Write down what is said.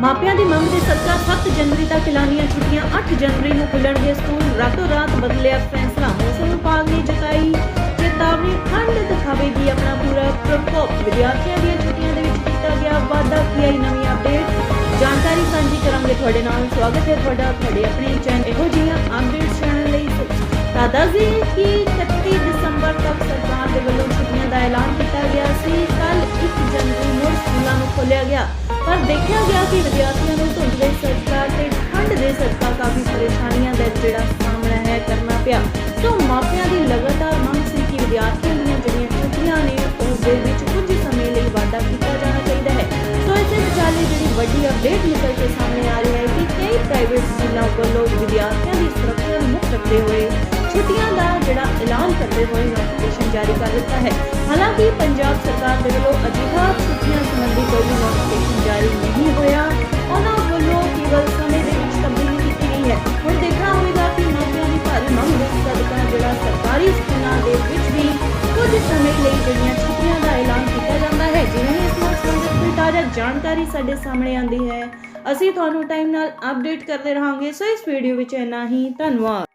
ਮਾਪਿਆਂ ਦੀ ਮੰਗ ਦੇ ਸਦਕਾ 7 ਜਨਵਰੀ ਤੱਕ ਐਲਾਨੀਆਂ ਛੁੱਟੀਆਂ 8 ਜਨਵਰੀ ਨੂੰ ਖੁੱਲਣਗੇ ਸਕੂਲ। ਰਾਤੋਂ ਰਾਤ ਬਦਲਿਆ ਫੈਸਲਾ। ਮੌਸਮ ਵਿਭਾਗ ਨੇ ਜਤਾਈ ਚੇਤਾਵਨੀ, ਠੰਡ ਦਿਖਾਵੇਗੀ ਆਪਣਾ ਪੂਰਾ ਪ੍ਰਕੋਪ। ਵਿਦਿਆਰਥੀਆਂ ਦੀਆਂ ਛੁੱਟੀਆਂ ਦੇ ਵਿੱਚ ਕੀਤਾ ਗਿਆ ਵਾਅਦਾ ਕੀ ਆਈ ਨਵੀਂ ਅਪਡੇਟ ਜਾਣਕਾਰੀ ਸਾਂਝੀ ਕਰਾਂਗੇ ਤੁਹਾਡੇ ਨਾਲ। ਸਵਾਗਤ ਹੈ ਤੁਹਾਡਾ, ਤੁਹਾਡੇ ਆਪਣੇ ਚੈਨਲ। ਇਹੋ ਜਿਹੀਆਂ ਅਪਡੇਟਸ ਜਾਣਨ ਲਈ ਤਾਂ ਦੱਸ ਦਈਏ ਕਿ ਪਰ ਦੇਖਿਆ ਗਿਆ ਕਿ ਵਿਦਿਆਰਥੀਆਂ ਨੂੰ ਧੁੰਦ ਦੇ ਸਰਕਾਰ ਤੇ ਠੰਡ ਦੇ ਸਦਕਾ ਕਾਫੀ ਪਰੇਸ਼ਾਨੀਆਂ ਦਾ ਜਿਹੜਾ ਸਾਹਮਣਾ ਹੈ ਕਰਨਾ ਪਿਆ। ਸੋ ਮਾਪਿਆਂ ਦੀ ਲਗਾਤਾਰ ਮੰਗ ਸੀ ਕਿ ਵਿਦਿਆਰਥੀਆਂ ਦੀਆਂ ਜਿਹੜੀਆਂ ਛੁੱਟੀਆਂ ਨੇ, ਉਸ ਦੇ ਵਿੱਚ ਕੁਝ ਸਮੇਂ ਲਈ ਵਾਧਾ ਕੀਤਾ ਜਾਣਾ ਚਾਹੀਦਾ ਹੈ। ਸੋ ਇਸ ਵਿਚਾਲੇ ਜਿਹੜੀ ਵੱਡੀ ਅਪਡੇਟ ਨਿਕਲ ਕੇ ਸਾਹਮਣੇ ਆ ਰਹੀ ਹੈ ਕਿ ਕਈ ਪ੍ਰਾਈਵੇਟ ਸਕੂਲਾਂ ਵੱਲੋਂ ਵਿਦਿਆਰਥੀਆਂ ਦੀ ਸੁਰੱਖਿਆ ਨੂੰ ਮੁੱਖ ਰੱਖਦੇ ਹੋਏ ਛੁੱਟੀਆਂ ਦਾ ਜਿਹੜਾ ਐਲਾਨ ਕਰਦੇ ਹੋਏ ਨੋਟੀਫਿਕੇਸ਼ਨ ਜਾਰੀ ਕਰ ਦਿੱਤਾ ਹੈ। ਹਾਲਾਂਕਿ ਪੰਜਾਬ ਸਰਕਾਰ ਦੇ ਵੱਲੋਂ ਅਜਿਹਾ ਛੁੱਟੀਆਂ ਸੰਬੰਧੀ ਕੋਈ ਜਾਰੀ ਨਹੀਂ ਹੋਇਆ। ਉਹਨਾਂ ਵੱਲੋਂ ਕੇਵਲ ਸਮੇਂ ਦੇ ਵਿੱਚ ਤਬਦੀਲੀ ਕੀਤੀ ਗਈ ਹੈ। ਹੁਣ ਦੇਖਣਾ ਹੋਵੇਗਾ ਕਿ ਮਾਪਿਆਂ ਦੀ ਭਾਰੀ ਮੰਗ ਦੇ ਸਦਕਾ ਜਿਹੜਾ ਸਰਕਾਰੀ ਸਕੂਲਾਂ ਦੇ ਵਿੱਚ ਵੀ ਕੁਝ ਸਮੇਂ ਲਈ ਜਿਹੜੀਆਂ ਛੁੱਟੀਆਂ ਦਾ ਐਲਾਨ ਕੀਤਾ ਜਾਂਦਾ ਹੈ, ਜਿਵੇਂ ਇਸ ਨਾਲ ਸੰਬੰਧਿਤ ਕੋਈ ਤਾਜ਼ਾ ਜਾਣਕਾਰੀ ਸਾਡੇ ਸਾਹਮਣੇ ਆਉਂਦੀ ਹੈ। ਅਸੀਂ ਤੁਹਾਨੂੰ ਟਾਈਮ ਨਾਲ ਅਪਡੇਟ ਕਰਦੇ ਰਹਾਂਗੇ। ਸੋ ਇਸ ਵੀਡੀਓ ਵਿੱਚ ਇੰਨਾ ਹੀ। ਧੰਨਵਾਦ।